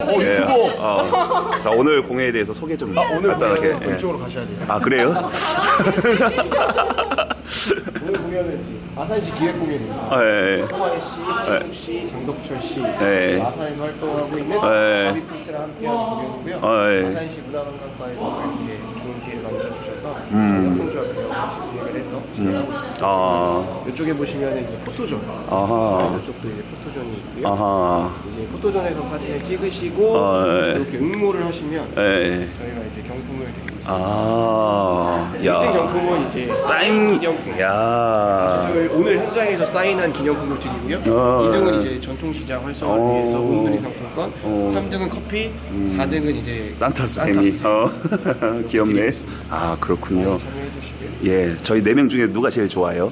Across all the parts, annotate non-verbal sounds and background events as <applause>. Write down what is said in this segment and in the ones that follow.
어, 예. 유튜버. 어. 자, 오늘 공연에 대해서 소개 좀 아, 오늘 간단하게. 공연 예. 이쪽으로 가셔야 돼요. 아, 그래요? <laughs> 오늘 공연은 아산시 기획 공연입니다. 아, 예. 예. 송하늘 씨, 한국 씨, 장덕철 씨, 네. 아산에서 활동하고 있는 네. 바비피스랑 함께하는 공연이고요. 아, 네. 아산시 문화관광과에서 이렇게 좋은 기회를 만들어주셔서 음. 협동조합회와 같이 진행을 해서 진행하고 있습니다. 아, 이쪽에 보시면 이제 포토존, 아하. 이쪽도 이제 포토존이 있고요. 아하. 이제 포토존에서 사진을 찍으시고 아, 네. 이렇게 응모를 하시면 예. 예. 저희가 이제 경품을 드리고 있습니다. 아, 1등 야. 경품은 이제 사인, 기념품. 야. 오늘, 오늘 현장에서 사인한 기념품을 드리고요. 아, 2등은 네. 이제 전통시장 활성화를 어. 위해서 온누리 상품권, 어. 3등은 커피, 4등은 이제 산타 수세미. 수세미. 어, <laughs> 귀엽네. 아, 그렇군요. 예, 저희 네 명 중에 누가 제일 좋아요?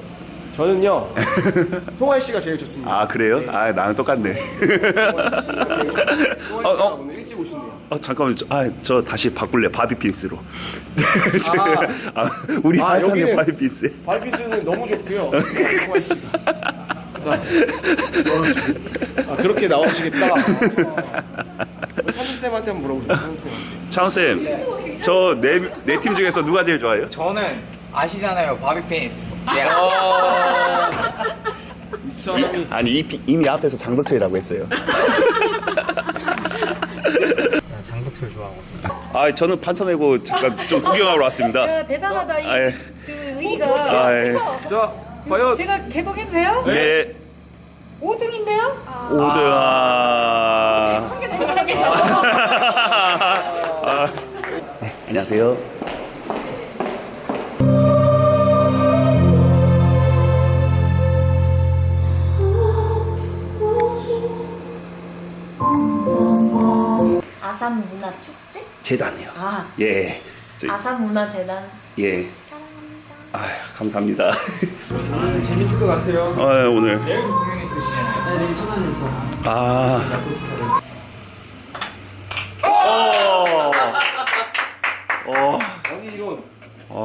저는요, <laughs> 송하이 씨가 제일 좋습니다. 아, 그래요? 아, 나랑 똑같네. 송하이 씨가 제일 좋습니다. <laughs> 송하이 어, 씨가 어. 오늘 일찍 오신대요. 어, 잠깐만, 저, 아, 저 다시 바꿀래. 바비핀스로. 아. <laughs> 아, 우리 아, 회사는 여기는- 바비핀스. 발피스는 너무 좋고요. 송하이 씨가. 아, 아, 그렇게 나오시겠다. 찬식쌤한테 한번 물어보세요. 찬식쌤한테. 차은쌤, 저 네, 네 팀 중에서 누가 제일 좋아요? 저는 아시잖아요 바비페이스 네. 이 사람이 아니, 이, 이미 앞에서 장덕철이라고 했어요. <laughs> 장덕철 좋아하거든요 아, 저는 판사내고 잠깐 좀 구경하러 왔습니다. 야, 대단하다. 이, 아, 예. 그 의의가. 아, 예. 자, 과연 제가 개봉해도 돼요? 네. 5등인데요? 오등 아. 아. 네, 안녕하세요. 아산 문화 축제? 재단이요. 아, 예. 저, 아산 문화 재단. 예. 아, 감사합니다. 재밌을 것 같아요. 아, 오늘. 내일 공연 있으시잖아요 내일 천안에서 아. 어. 어. 아니 이런 어.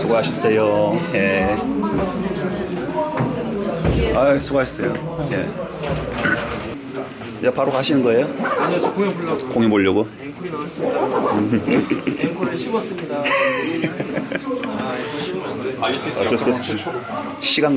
수고하셨어요. 예. 아, 수고하셨어요. 예. 이제 바로 가시는 거예요? 아니요, 저 공연 보려고 공연 보려고? 앵콜이 나왔습니다. 앵콜을 씹었습니다. 아, 앵콜 씹으면 안 돼. 어쩔 수 없지. 시간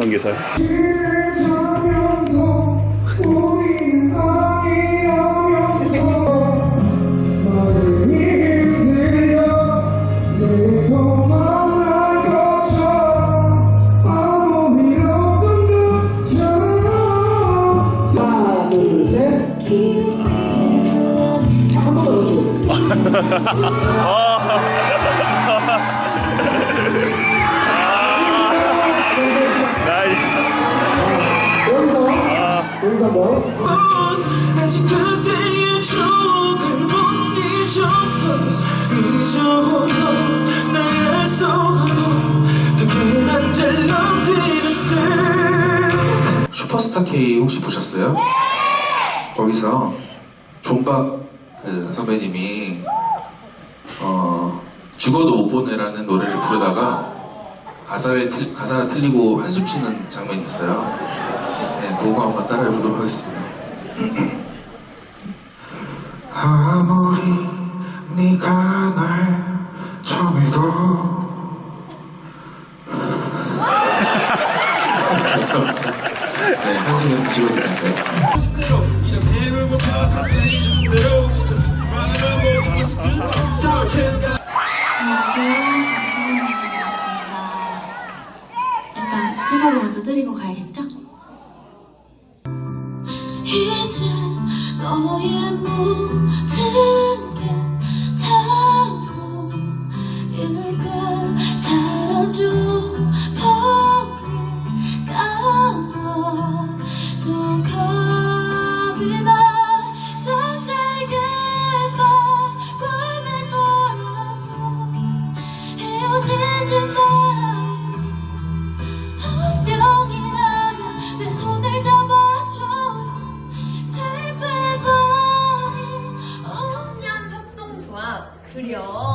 그게 난 잘못되는데 슈퍼스타 K 혹시 보셨어요? 거기서 존박 그 선배님이 어, 죽어도 못 보내라는 노래를 부르다가 가사를 틀, 가사가 틀리고 한숨 쉬는 장면이 있어요. 네, 그거 한번 따라해 보도록 하겠습니다. <clears throat> 아무리 네가 날 처음에도 <laughs> 감사합니다. 네, 한숨은 지워드릴게요. 건드리고 가야겠죠? 이제 너의 모든 게 다고 이럴까 사라져 버릴까 또 겁이 나 헤어지지 마 对呀。